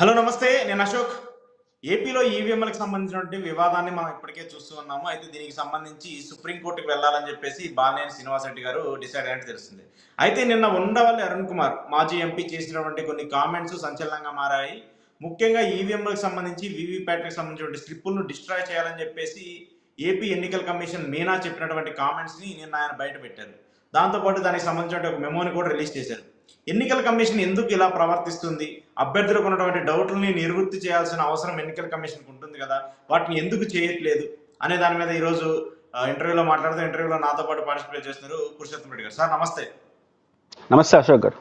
Hello నమస్తే. నేను అశోక్. ఏపీలో ఈవీఎంలకు సంబంధించినటువంటి వివాదాన్ని మనం ఇప్పటికే చూస్తూ ఉన్నాము. అయితే దీనికి సంబంధించి సుప్రీంకోర్టుకు వెళ్ళాలని చెప్పేసి బాలినేని శ్రీనివాసరెడ్డి గారు డిసైడ్ అయినట్టు తెలుస్తుంది. అయితే నిన్న ఉండవల్లి అరుణ్ కుమార్ మాజీ ఎంపీ చేసినటువంటి కొన్ని కామెంట్స్ సంచలనంగా మారాయి. ముఖ్యంగా ఈవీఎంలకు సంబంధించి వీవీప్యాట్కి సంబంధించిన స్లిప్పులను డిస్ట్రాయ్ చేయాలని చెప్పేసి ఏపీ ఎన్నికల కమిషన్ మీనా చెప్పినటువంటి కామెంట్స్ని నిన్న ఆయన బయట పెట్టారు. దాంతోపాటు దానికి సంబంధించిన ఒక మెమోని కూడా రిలీజ్ చేశారు. ఎన్నికల కమిషన్ ఎందుకు ఇలా ప్రవర్తిస్తుంది? అభ్యర్థులకు ఉన్నటువంటి డౌట్లని నివృత్తి చేయాల్సిన అవసరం ఎన్నికల కమిషన్కి ఉంటుంది కదా వాటిని ఎందుకు చేయట్లేదు అనే దాని మీద ఈరోజు ఇంటర్వ్యూలో మాట్లాడుతూ ఇంటర్వ్యూలో నాతో పాటు పార్టిసిపేట్ చేస్తున్నారు పురుషోత్తం రెడ్డి గారు. సార్ నమస్తే. నమస్తే అశోక్ గారు.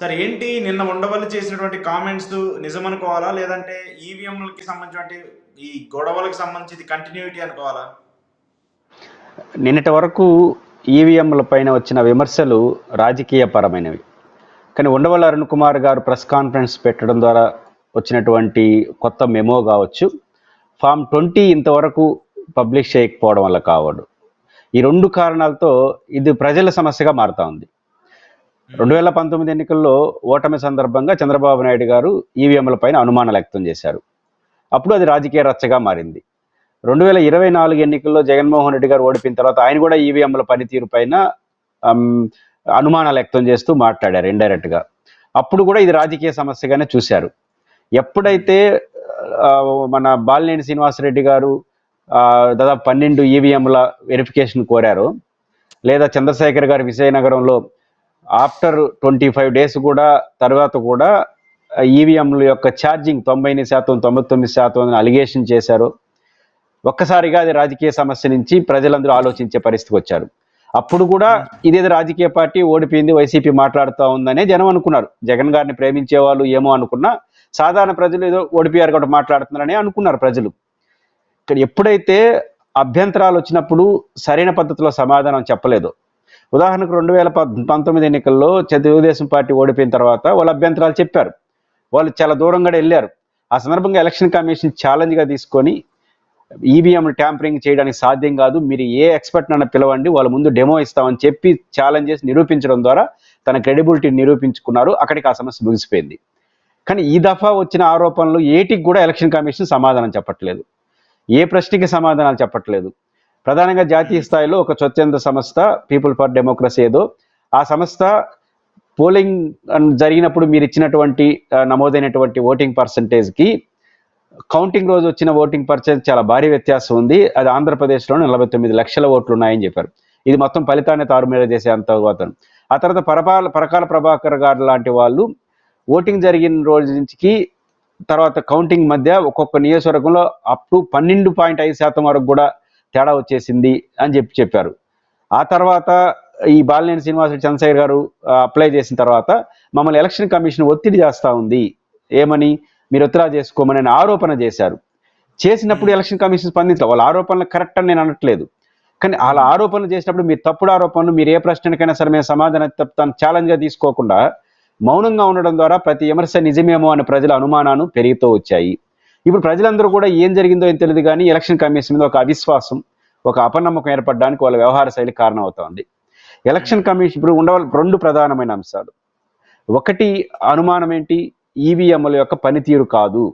సార్ ఏంటి నిన్న ఉండవల్లి చేసినటువంటి కామెంట్స్ నిజమనుకోవాలా లేదంటే ఈవీఎంలకి సంబంధించినటువంటి ఈ గొడవలకు సంబంధించి కంటిన్యూటీ అనుకోవాలా? నిన్నటి వరకు ఈవీఎంల పైన వచ్చిన విమర్శలు రాజకీయ పరమైనవి కానీ ఉండవల్లి అరుణ్ కుమార్ గారు ప్రెస్ కాన్ఫరెన్స్ పెట్టడం ద్వారా వచ్చినటువంటి కొత్త మెమో కావచ్చు. ఫామ్ ట్వంటీ ఇంతవరకు పబ్లిష్ చేయకపోవడం వల్ల కావడు. ఈ రెండు కారణాలతో ఇది ప్రజల సమస్యగా మారుతా ఉంది. రెండు వేల పంతొమ్మిది ఎన్నికల్లో ఓటమి సందర్భంగా చంద్రబాబు నాయుడు గారు ఈవీఎంల పైన అనుమానాలు వ్యక్తం చేశారు. అప్పుడు అది రాజకీయ రచ్చగా మారింది. రెండు వేల ఇరవై నాలుగు ఎన్నికల్లో జగన్మోహన్ రెడ్డి గారు ఓడిపోయిన తర్వాత ఆయన కూడా ఈవీఎంల పనితీరు పైన అనుమానాలు వ్యక్తం చేస్తూ మాట్లాడారు ఇండైరెక్ట్గా అప్పుడు కూడా ఇది రాజకీయ సమస్యగానే చూశారు. ఎప్పుడైతే మన బాలినేని శ్రీనివాసరెడ్డి గారు దాదాపు పన్నెండు ఈవీఎంల వెరిఫికేషన్ కోరారు లేదా చంద్రశేఖర్ గారు విజయనగరంలో ఆఫ్టర్ ట్వంటీ ఫైవ్ డేస్ కూడా తర్వాత కూడా ఈవీఎంల యొక్క ఛార్జింగ్ తొంభై ఎనిమిది శాతం తొంభై తొమ్మిది శాతం అని అలిగేషన్ చేశారు ఒక్కసారిగా అది రాజకీయ సమస్య నుంచి ప్రజలందరూ ఆలోచించే పరిస్థితికి వచ్చారు. అప్పుడు కూడా ఇదేదో రాజకీయ పార్టీ ఓడిపోయింది వైసీపీ మాట్లాడుతూ ఉందనే జనం అనుకున్నారు. జగన్ గారిని ప్రేమించే వాళ్ళు ఏమో అనుకున్నా సాధారణ ప్రజలు ఏదో ఓడిపోయారు కాబట్టి మాట్లాడుతున్నారని అనుకున్నారు ప్రజలు. ఇక్కడ ఎప్పుడైతే అభ్యంతరాలు వచ్చినప్పుడు సరైన పద్ధతిలో సమాధానం చెప్పలేదు. ఉదాహరణకు రెండు వేల పంతొమ్మిది ఎన్నికల్లో తెలుగుదేశం పార్టీ ఓడిపోయిన తర్వాత వాళ్ళు అభ్యంతరాలు చెప్పారు. వాళ్ళు చాలా దూరంగా వెళ్ళారు. ఆ సందర్భంగా ఎలక్షన్ కమిషన్ ఛాలెంజ్గా తీసుకొని ఈవీఎం ట్యాంపరింగ్ చేయడానికి సాధ్యం కాదు. మీరు ఏ ఎక్స్పర్ట్ నన్ను పిలవండి వాళ్ళ ముందు డెమో ఇస్తామని చెప్పి ఛాలెంజ్ చేసి నిరూపించడం ద్వారా తన క్రెడిబిలిటీ నిరూపించుకున్నారు. అక్కడికి ఆ సమస్య ముగిసిపోయింది. కానీ ఈ దఫా వచ్చిన ఆరోపణలు ఏటికి కూడా ఎలక్షన్ కమిషన్ సమాధానం చెప్పట్లేదు. ఏ ప్రశ్నకి సమాధానాలు చెప్పట్లేదు. ప్రధానంగా జాతీయ స్థాయిలో ఒక స్వచ్ఛంద సంస్థ పీపుల్ ఫర్ డెమోక్రసీ ఏదో. ఆ సంస్థ పోలింగ్ జరిగినప్పుడు మీరు ఇచ్చినటువంటి నమోదైనటువంటి ఓటింగ్ పర్సంటేజ్కి కౌంటింగ్ రోజు వచ్చిన ఓటింగ్ పర్సెంట్ చాలా భారీ వ్యత్యాసం ఉంది. అది ఆంధ్రప్రదేశ్లో నలభై తొమ్మిది లక్షల ఓట్లు ఉన్నాయని చెప్పారు. ఇది మొత్తం ఫలితాన్ని తారుమేర చేసే అంత అతను ఆ తర్వాత పరపాల పరకాల ప్రభాకర్ గారు లాంటి వాళ్ళు ఓటింగ్ జరిగిన రోజు నుంచి తర్వాత కౌంటింగ్ మధ్య ఒక్కొక్క నియోజకవర్గంలో అప్ టు పన్నెండు పాయింట్ ఐదు శాతం వరకు కూడా తేడా వచ్చేసింది అని చెప్పి చెప్పారు. ఆ తర్వాత ఈ బాలినేని శ్రీనివాస చంద్రశేఖర్ గారు అప్లై చేసిన తర్వాత మమ్మల్ని ఎలక్షన్ కమిషన్ ఒత్తిడి చేస్తూ ఉంది. ఏమని? మీరు ఉత్తరా చేసుకోమని ఆయన ఆరోపణ చేశారు. చేసినప్పుడు ఎలక్షన్ కమిషన్ స్పందించలేదు వాళ్ళ ఆరోపణలు కరెక్ట్ అని నేను అనట్లేదు. కానీ వాళ్ళ ఆరోపణలు చేసినప్పుడు మీరు తప్పుడు ఆరోపణలు మీరు ఏ ప్రశ్నకైనా సరే మేము సమాధానం చెప్తాను ఛాలెంజ్గా తీసుకోకుండా మౌనంగా ఉండడం ద్వారా ప్రతి విమర్శ నిజమేమో అని ప్రజల అనుమానాలు పెరుగుతూ వచ్చాయి. ఇప్పుడు ప్రజలందరూ కూడా ఏం జరిగిందో ఏం తెలియదు కానీ ఎలక్షన్ కమిషన్ మీద ఒక అవిశ్వాసం ఒక అపనమ్మకం ఏర్పడడానికి వాళ్ళ వ్యవహార శైలి కారణమవుతోంది. ఎలక్షన్ కమిషన్ ఇప్పుడు ఉండవల రెండు ప్రధానమైన అంశాలు. ఒకటి అనుమానం ఏంటి? ఈవీఎంల యొక్క పనితీరు కాదు.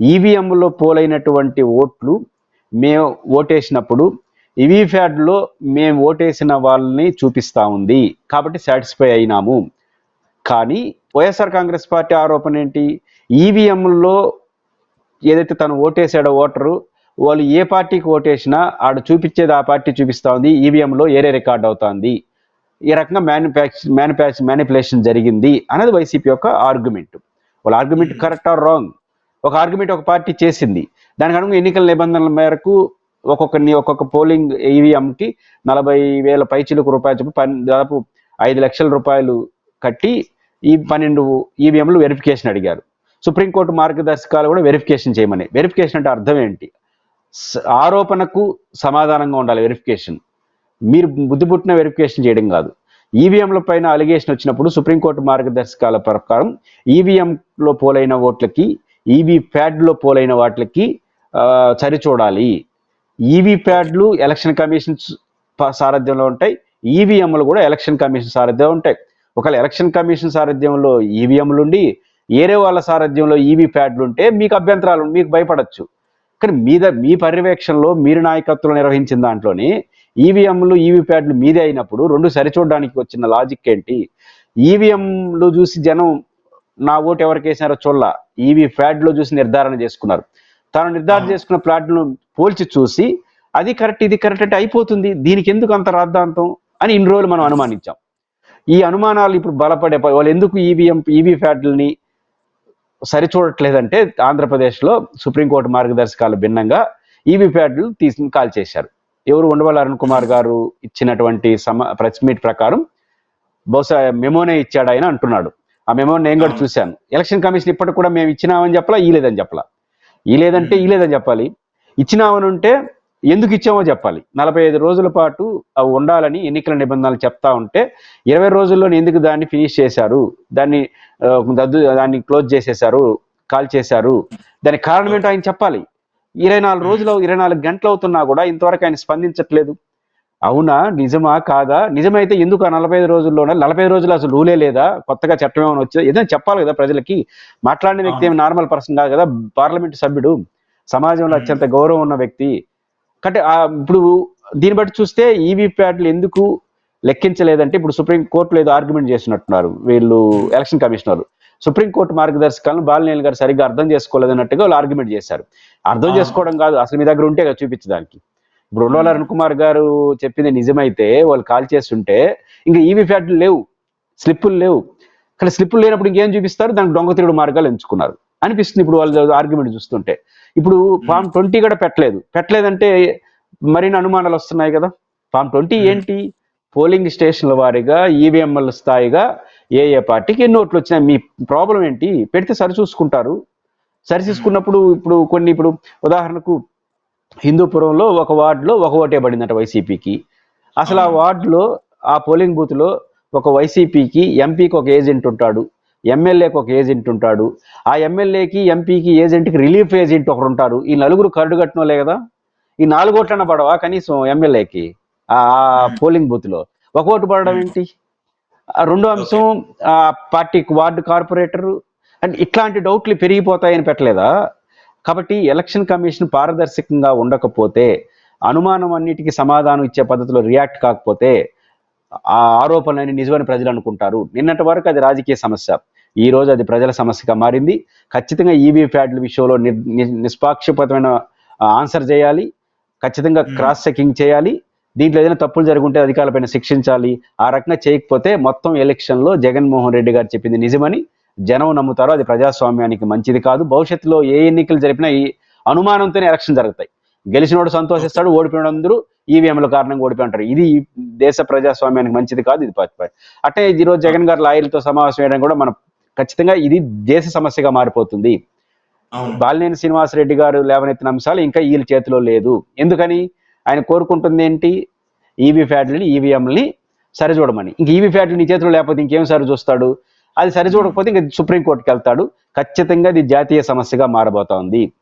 ఈవీఎంలో పోలైనటువంటి ఓట్లు మేము ఓటేసినప్పుడు ఈవీఫ్యాడ్లో మేము ఓటేసిన వాళ్ళని చూపిస్తూ ఉంది. కాబట్టి సాటిస్ఫై అయినాము. కానీ వైఎస్ఆర్ కాంగ్రెస్ పార్టీ ఆరోపణ ఏంటి? ఈవీఎంలో ఏదైతే తను ఓటేసాడో ఓటరు వాళ్ళు ఏ పార్టీకి ఓటేసినా ఆడ చూపించేది ఆ పార్టీ చూపిస్తూ ఉంది. ఈవీఎంలో ఏరే రికార్డ్ అవుతుంది. ఈ రకంగా మ్యానుఫ్యాక్చర్ మ్యానుఫ్యాక్చర్ మ్యానిపులేషన్ జరిగింది అనేది వైసీపీ యొక్క ఆర్గ్యుమెంట్. వాళ్ళ ఆర్గ్యుమెంట్ కరెక్ట్ ఆర్ రాంగ్ ఒక ఆర్గ్యుమెంట్ ఒక పార్టీ చేసింది. దానికి అనుగుణ ఎన్నికల నిబంధనల మేరకు ఒక్కొక్కరిని ఒక్కొక్క పోలింగ్ ఈవీఎంకి నలభై వేల పైచిలకు రూపాయలు చెప్పి పన్ దాదాపు ఐదు లక్షల రూపాయలు కట్టి ఈ పన్నెండు ఈవీఎంలు వెరిఫికేషన్ అడిగారు. సుప్రీంకోర్టు మార్గదర్శకాలు కూడా వెరిఫికేషన్ చేయమని. వెరిఫికేషన్ అంటే అర్థం ఏంటి? ఆరోపణకు సమాధానంగా ఉండాలి వెరిఫికేషన్ మీరు బుద్ధి పుట్టిన వెరిఫికేషన్ చేయడం కాదు. ఈవీఎంల పైన అలిగేషన్ వచ్చినప్పుడు సుప్రీంకోర్టు మార్గదర్శకాల ప్రకారం ఈవీఎంలో పోలైన ఓట్లకి ఈవీ ప్యాడ్లో పోలైన వాటికి సరిచూడాలి. ఈవీ ప్యాడ్లు ఎలక్షన్ కమిషన్ సారథ్యంలో ఉంటాయి. ఈవీఎంలు కూడా ఎలక్షన్ కమిషన్ సారథ్యంలో ఉంటాయి. ఒకవేళ ఎలక్షన్ కమిషన్ సారథ్యంలో ఈవీఎంలు ఉండి ఏరే వాళ్ళ సారథ్యంలో ఈవీ ప్యాడ్లు ఉంటే మీకు అభ్యంతరాలు మీకు భయపడచ్చు. కానీ మీద మీ పర్యవేక్షణలో మీరు నాయకత్వం నిర్వహించిన దాంట్లోనే ఈవీఎంలు ఈవీ ప్యాడ్లు మీదే అయినప్పుడు రెండు సరిచూడడానికి వచ్చిన లాజిక్ ఏంటి? ఈవీఎంలు చూసి జనం నా ఓటు ఎవరికి వేసినారో చూడాల. ఈవీ ప్యాడ్లో చూసి నిర్ధారణ చేసుకున్నారు. తాను నిర్ధారణ. చేసుకున్న ప్లాట్లను పోల్చి చూసి అది కరెక్ట్ ఇది కరెక్ట్ అంటే అయిపోతుంది. దీనికి ఎందుకు అంత రాద్ధాంతం అని ఇన్ని రోజులు మనం అనుమానించాం. ఈ అనుమానాలు ఇప్పుడు బలపడే వాళ్ళు ఎందుకు ఈవీఎం ఈవీ ప్యాడ్లని సరిచూడట్లేదంటే ఆంధ్రప్రదేశ్లో సుప్రీంకోర్టు మార్గదర్శకాలు భిన్నంగా ఈవీ ప్యాడ్లు తీసుకుని కాల్ చేశారు ఎవరు ఉండవల్లి అరుణ్ కుమార్ గారు ఇచ్చినటువంటి సమ ప్రెస్ మీట్ ప్రకారం బహుశా మెమోనే ఇచ్చాడు ఆయన అంటున్నాడు. ఆ మెమో నేను కూడా. చూశాను. ఎలక్షన్ కమిషన్ ఇప్పటికి కూడా మేము ఇచ్చినామని చెప్పలా ఈ లేదని చెప్పలా? ఈ లేదంటే ఈ లేదని చెప్పాలి. ఇచ్చినామని ఉంటే ఎందుకు ఇచ్చామో చెప్పాలి. నలభై ఐదు రోజుల పాటు అవి ఉండాలని ఎన్నికల నిబంధనలు చెప్తా ఉంటే ఇరవై రోజుల్లో ఎందుకు దాన్ని ఫినిష్ చేశారు? దాన్ని దద్దు దాన్ని క్లోజ్ చేసేశారు కాల్ చేశారు దానికి కారణం ఏంటో ఆయన చెప్పాలి. ఇరవై నాలుగు రోజులు ఇరవై నాలుగు గంటలు అవుతున్నా కూడా ఇంతవరకు ఆయన స్పందించట్లేదు. అవునా? నిజమా? కాదా? నిజమైతే ఎందుకు ఆ నలభై ఐదు రోజుల్లోనే నలభై ఐదు రోజులు అసలు రూలే లేదా? కొత్తగా చట్టం ఏమైనా వచ్చిందా? ఏదైనా చెప్పాలి కదా ప్రజలకి. మాట్లాడిన వ్యక్తి ఏమి నార్మల్ పర్సన్ కాదు కదా? పార్లమెంట్ సభ్యుడు. సమాజంలో. అత్యంత గౌరవం ఉన్న వ్యక్తి కాబట్టి ఇప్పుడు దీన్ని బట్టి చూస్తే ఈవీ ప్యాడ్లు ఎందుకు లెక్కించలేదంటే ఇప్పుడు సుప్రీం కోర్టులో ఏదో ఆర్గ్యుమెంట్ చేసినట్టున్నారు వీళ్ళు ఎలక్షన్ కమిషనర్ సుప్రీం కోర్టు మార్గదర్శకాలను బాలినేని గారు సరిగ్గా అర్థం చేసుకోలేదన్నట్టుగా వాళ్ళు ఆర్గ్యుమెంట్ చేశారు. అర్థం. చేసుకోవడం కాదు అసలు మీ దగ్గర ఉంటే కదా చూపించడానికి ఇప్పుడు ఉండవల్లి అరుణ్ కుమార్ గారు చెప్పింది నిజమైతే వాళ్ళు కాల్ చేస్తుంటే ఇంకా ఈవీ ప్యాడ్లు లేవు స్లిప్పులు లేవు. కానీ స్లిప్పులు లేనప్పుడు ఇంకేం చూపిస్తారు? దానికి దొంగ తిరుడు మార్గాలు ఎంచుకున్నారు. అనిపిస్తుంది ఇప్పుడు వాళ్ళు ఆర్గ్యుమెంట్ చూస్తుంటే. ఇప్పుడు ఫామ్ ట్వంటీ కూడా పెట్టలేదు. పెట్టలేదంటే మరిన్ని అనుమానాలు వస్తున్నాయి కదా. Form twenty. ఏంటి? పోలింగ్ స్టేషన్ల వారీగా ఈవీఎంఎల్ స్థాయిగా ఏ ఏ పార్టీకి ఎన్ని ఓట్లు వచ్చినాయి మీ ప్రాబ్లం ఏంటి? పెడితే సరి చూసుకుంటారు. సరి చూసుకున్నప్పుడు ఇప్పుడు కొన్ని ఇప్పుడు ఉదాహరణకు హిందూపురంలో ఒక వార్డులో ఒక ఓటే పడిందట వైసీపీకి. అసలు ఆ. వార్డులో ఆ పోలింగ్ బూత్లో ఒక వైసీపీకి ఎంపీకి ఒక ఏజెంట్ ఉంటాడు. ఎమ్మెల్యేకి ఒక ఏజెంట్ ఉంటాడు. ఆ ఎమ్మెల్యేకి ఎంపీకి ఏజెంట్కి రిలీఫ్ ఏజెంట్ ఒకరు ఉంటారు ఈ నలుగురు కరడు కట్టినోలే కదా. ఈ నాలుగు ఓట్లన్న పడవా కనీసం ఎమ్మెల్యేకి? ఆ పోలింగ్ బూత్లో ఒక ఓటు పడడం ఏంటి? రెండో అంశం ఆ పార్టీ వార్డు కార్పొరేటర్ అండ్ ఇట్లాంటి డౌట్లు పెరిగిపోతాయని పెట్టలేదా? కాబట్టి ఎలక్షన్ కమిషన్ పారదర్శకంగా ఉండకపోతే అనుమానం అన్నిటికీ సమాధానం ఇచ్చే పద్ధతిలో రియాక్ట్ కాకపోతే ఆ ఆరోపణలని నిజమని ప్రజలు అనుకుంటారు. నిన్నటి వరకు అది రాజకీయ సమస్య. ఈ రోజు అది ప్రజల సమస్యగా మారింది. ఖచ్చితంగా ఈవీ ప్యాడ్ల విషయంలో నిష్పాక్షపాతమైన ఆన్సర్ చేయాలి. ఖచ్చితంగా. క్రాస్ చెకింగ్ చేయాలి. దీంట్లో ఏదైనా తప్పులు జరుగుంటే అధికారులపైన శిక్షించాలి. ఆ రకంగా చేయకపోతే మొత్తం ఎలక్షన్లో జగన్మోహన్ రెడ్డి గారు చెప్పింది నిజమని జనం నమ్ముతారు. అది ప్రజాస్వామ్యానికి మంచిది కాదు. భవిష్యత్తులో ఏ ఎన్నికలు జరిపినా ఈ అనుమానంతోనే ఎలక్షన్ జరుగుతాయి. గెలిచినోడు సంతోషిస్తాడు ఓడిపోయిన అందరూ ఈవీఎంల కారణంగా ఓడిపోయి ఉంటారు ఇది దేశ ప్రజాస్వామ్యానికి మంచిది కాదు ఇది అట్టే ఈరోజు జగన్ గారు లాయర్లతో సమావేశం చేయడం కూడా మనం ఖచ్చితంగా ఇది దేశ సమస్యగా మారిపోతుంది. బాలినేని శ్రీనివాసరెడ్డి గారు లేవనెత్తిన అంశాలు ఇంకా వీళ్ళ చేతిలో లేదు. ఎందుకని? ఆయన కోరుకుంటుంది ఏంటి? ఈవీ ప్యాడ్లని ఈవీఎంలని సరిచూడమని. ఇంక ఈవీ ప్యాడ్లు నీ చేతిలో లేకపోతే ఇంకేం సరి చూస్తాడు? అది సరిచూడకపోతే ఇంక సుప్రీంకోర్టుకి వెళ్తాడు ఖచ్చితంగా ఇది జాతీయ సమస్యగా మారబోతోంది.